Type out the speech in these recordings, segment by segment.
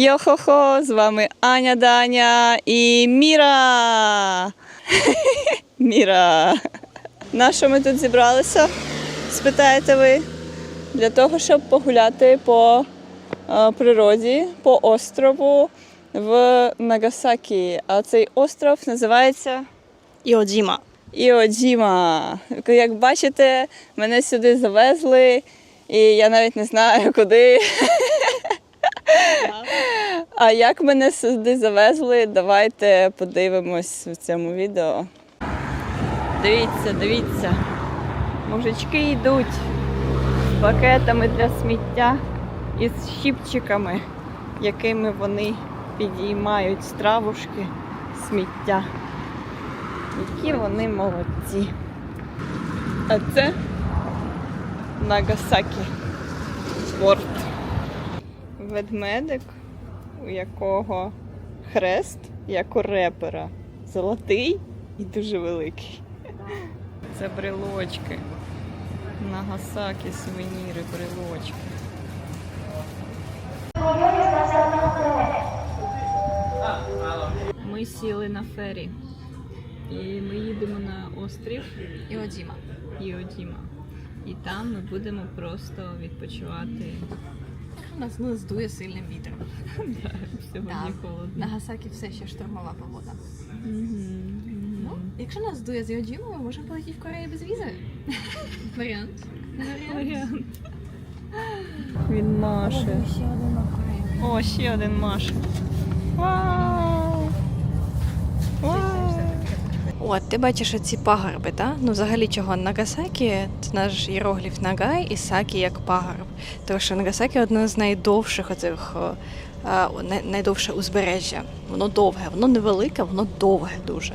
Йо-хо-хо, з вами Аня Даня і Міра. Міра. На що ми тут зібралися? Спитаєте ви? Для того, щоб погуляти по е, природі, по острову в Нагасакі. А цей остров називається Іодзіма. Іоджіма. Як бачите, мене сюди завезли, і я навіть не знаю куди. А як мене сюди завезли, давайте подивимось в цьому відео. Дивіться, дивіться. Мужички йдуть з пакетами для сміття і з щіпчиками, якими вони підіймають з травушки сміття. Які вони молодці. А це Нагасакі порт. Ведмедик, у якого хрест, як у репера, золотий і дуже великий. Це брелочки. Нагасакі сувеніри, брелочки. Ми сіли на фері. І ми їдемо на острів Іодзіма. Іодіма. І там ми будемо просто відпочивати. У нас ну, здує сильним вітром. Сьогодні холодно. Нагасакі все ще штормова погода. Ну, якщо нас здує з Іодзіма, ми можемо полетіти в Корею без візи. Варіант. Варіант. Він маше. Ще один на О, ще один маше. Вау! Вау! От, ти бачиш оці пагорби, так? Ну, взагалі чого Нагасакі, це наш іерогліф Нагай і Сакі як пагорб. Тому що Нагасакі одне з найдовших оцих, найдовше узбережжя. Воно довге, воно невелике, воно довге дуже.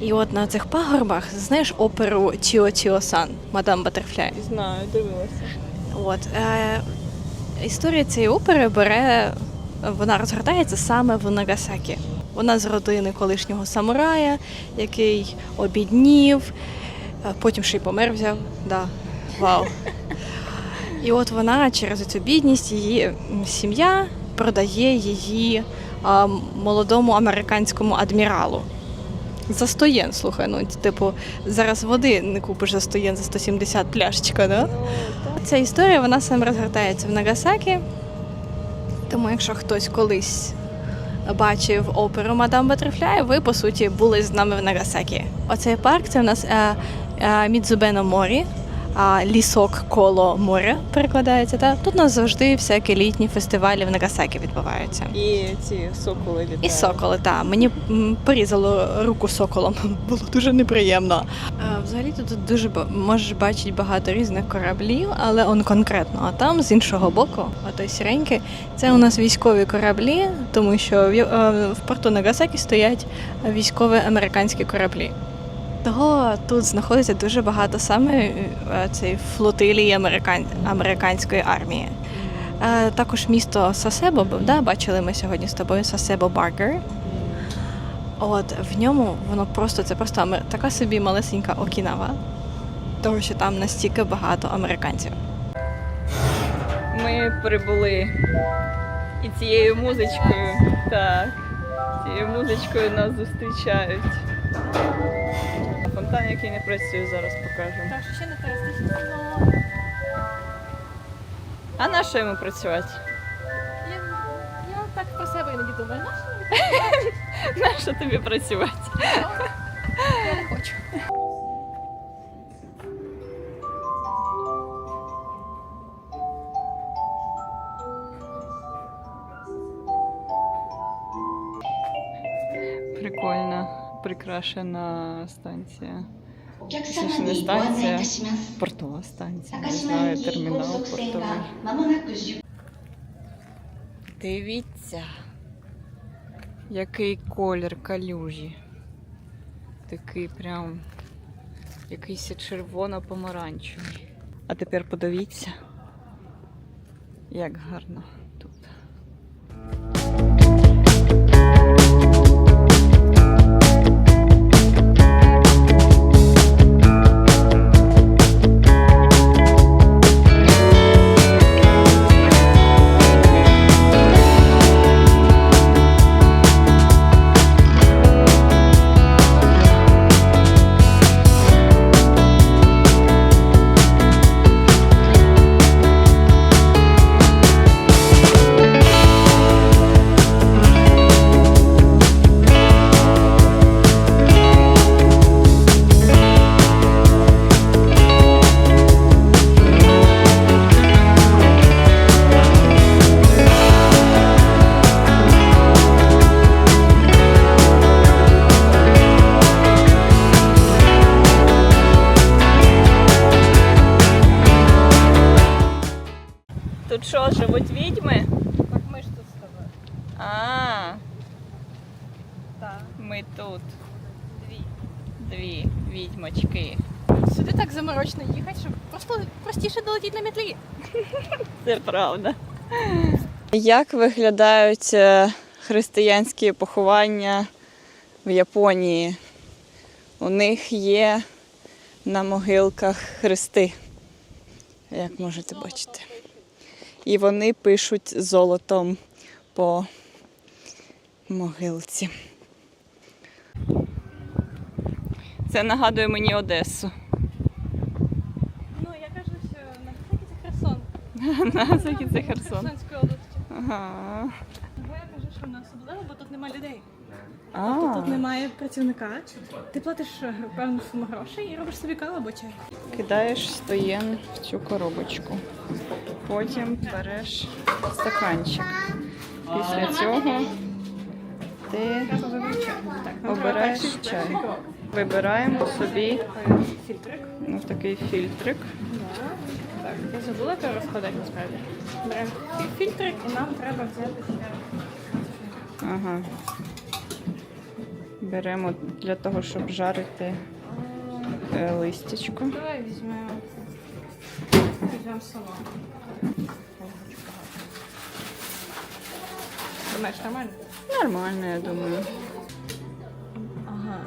І от на цих пагорбах, знаєш оперу Чіо Чіо Сан, Мадам Батерфляй. Знаю, дивилася. От, е, історія цієї опери бере, вона розгортається саме в Нагасакі. Вона з родини колишнього самурая, який обіднів, е, потім ще й помер взяв. Да. Вау. І от вона через цю бідність, її сім'я продає її а, молодому американському адміралу. За 100 єн, слухай, ну, типу, зараз води не купиш за 100 єн, за 170 пляшечка, да? Ця історія вона саме розгортається в Нагасакі. Тому якщо хтось колись бачив оперу Мадам Батерфляй, ви по суті були з нами в Нагасакі. Оцей парк це у нас е, е, Мідзубено морі, а лісок коло моря перекладається. Та? Тут у нас завжди всякі літні фестивалі в Нагасакі відбуваються. І ці соколи літають. І соколи, так. Мені порізало руку соколом. Було дуже неприємно. А, взагалі тут дуже можеш бачити багато різних кораблів, але он конкретно. А там з іншого боку, отой сіренький, це у нас військові кораблі, тому що в, в порту Нагасакі стоять військові американські кораблі. Того тут знаходиться дуже багато саме е, цієї флотилії американ... американської армії. Е, також місто Сасебо, да, бачили ми сьогодні з тобою Сасебо Баргер. От в ньому воно просто це просто така собі малесенька Окінава, тому що там настільки багато американців. Ми прибули і цією музичкою, так, цією музичкою нас зустрічають. Фонтан, який не працює, зараз покажемо. Так, що ще не туристичне А на що йому працювати? Я, я так про себе іноді думаю, на На що тобі працювати? я не хочу. Крашена станція. Крашена станція, портова станція, не знаю, термінал портовий. Дивіться, який колір калюжі. Такий прям якийсь червоно-помаранчевий. А тепер подивіться, як гарно. Що, живуть відьми? Так ми ж тут з тобою. А, Так. ми тут. Дві. Дві відьмочки. Сюди так заморочно їхати, щоб просто простіше долетіти на метлі. Це правда. Як виглядають е, християнські поховання в Японії? У них є на могилках хрести, як можете бачити. І вони пишуть золотом по могилці. Це нагадує мені Одесу. Ну, я кажу, що на Херсон. На заході це Херсон. Херсонської області. Ага. Бо я кажу, що в нас особливо, бо тут немає людей. Тобто тут немає працівника. Ти платиш е, певну суму грошей і робиш собі каву або чай. Кидаєш стоєн в цю коробочку. Потім береш стаканчик. Після цього ти обираєш чай. Вибираємо собі ну, такий фільтрик. Так, я забула його розкладати насправді. Беремо фільтрик і нам треба взяти. Ага. Беремо для того, щоб жарити е, листячко. Давай візьмемо. Візьмемо солому. Думаєш, нормально? Нормально, я думаю. Ага.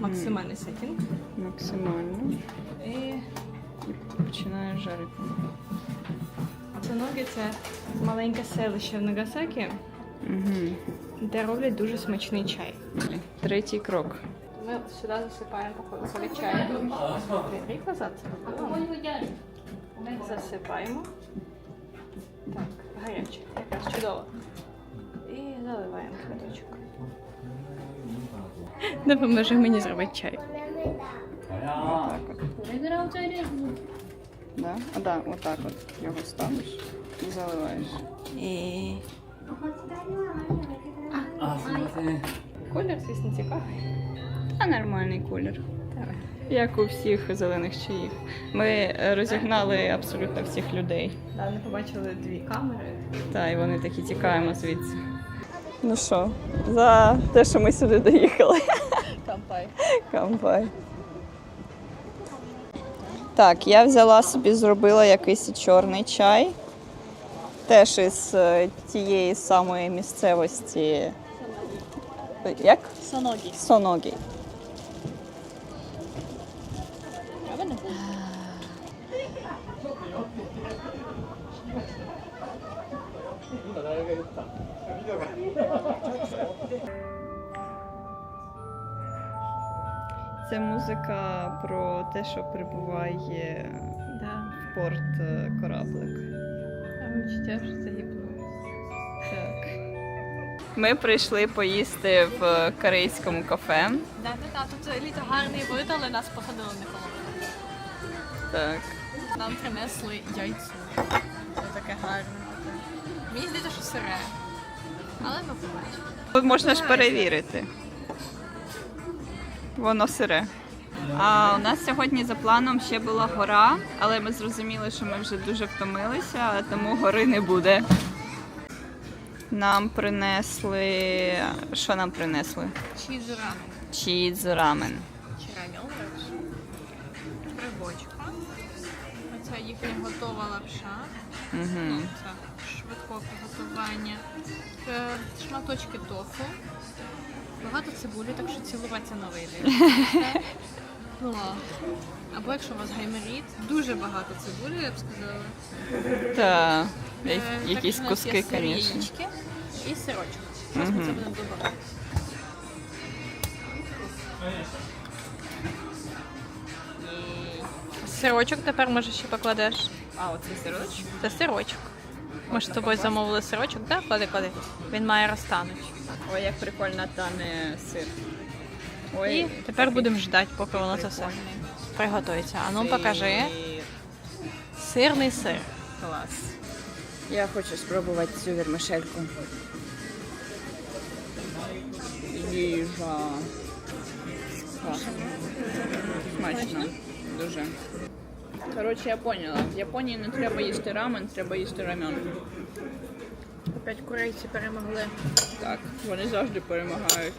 Максимальний сетінг. Максимально. І І починаю жарити. Цуногі це маленьке селище в Нагасакі, Угу. де роблять дуже смачний чай. Третій крок. Ми сюди засипаємо походу чай. Рік назад. Засипаємо. Так, гаряче, якраз чудово. Заливаємо квиточок. Допоможи мені зробити чай. Отак от. Да? А, да, отак от його ставиш і заливаєш. І... Колір, звісно, цікавий. А нормальний колір. Як у всіх зелених чаїв. Ми розігнали абсолютно всіх людей. Да, ми побачили дві камери. Та, і вони такі тікаємо звідси. Ну що, за те, що ми сюди доїхали. Кампай. Кампай. Так, я взяла собі, зробила якийсь чорний чай. Теж із е, тієї самої місцевості. Як? Соногі. Соногі. Це музика про те, що прибуває Да. в порт е, кораблик. А відчуття, що це гіпноз. Так. Ми прийшли поїсти в корейському кафе. Да, да, да, тут літо гарний вид, але нас посадили не. Так. Нам принесли яйцо. Це таке гарне. Мені здається, що сире. Але ми побачимо. Тут можна ж перевірити. Воно сире. А у нас сьогодні за планом ще була гора, але ми зрозуміли, що ми вже дуже втомилися, тому гори не буде. Нам принесли. Що нам принесли? Чіз рамен. Чіз рамен. Чи рамел, Грибочка. Оце їхня готова лапша. Угу. Це швидкого приготування. Е, Шматочки тофу. Багато цибулі, так що цілуватися не вийде. Ну, Або якщо у вас гаймеріт, дуже багато цибулі, я б сказала. Та Е, якісь є куски, звісно. І сирочок. Зараз ми це будемо додавати. Сирочок тепер може ще покладеш. А, оцей сирочок? Це сирочок. Ми ж з тобою замовили сирочок, так? Клади, клади. Він має розтанути. Ой, як прикольно тане сир. І тепер будемо ждати, поки воно це все приготується. А ну покажи. Сирний сир. Клас. Я хочу спробувати цю вермишельку. Їжа. Смачно. Дуже. Коротше, я поняла. В Японії не треба їсти рамен, треба їсти рамен. Опять корейці перемогли. Так, вони завжди перемагають.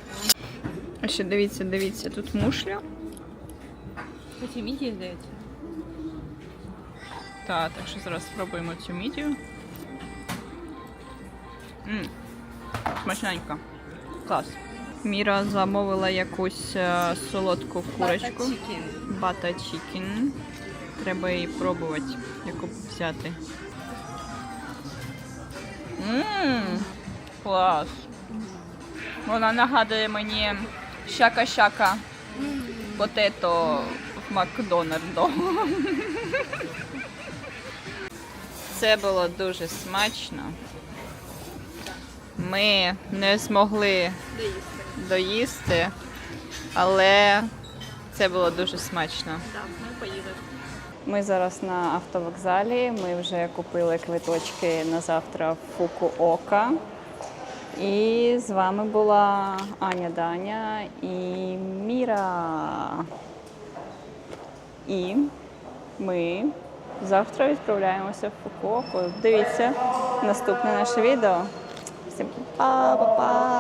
А ще дивіться, дивіться, тут мушля. Потім мідії, здається. Так, так що зараз спробуємо цю мідію. М, Смачненько. Клас. Міра замовила якусь е, солодку курочку. Бата чікен. Треба її пробувати, яку взяти. Ммм, клас. Вона нагадує мені щака-щака потето в Макдональду. Це було дуже смачно. Ми не змогли доїсти, але це було дуже смачно. Ми зараз на автовокзалі. Ми вже купили квиточки на завтра в Фукуока. І з вами була Аня Даня і Міра. І ми завтра відправляємося в Фукуоку. Дивіться наступне наше відео. Всім па-па-па!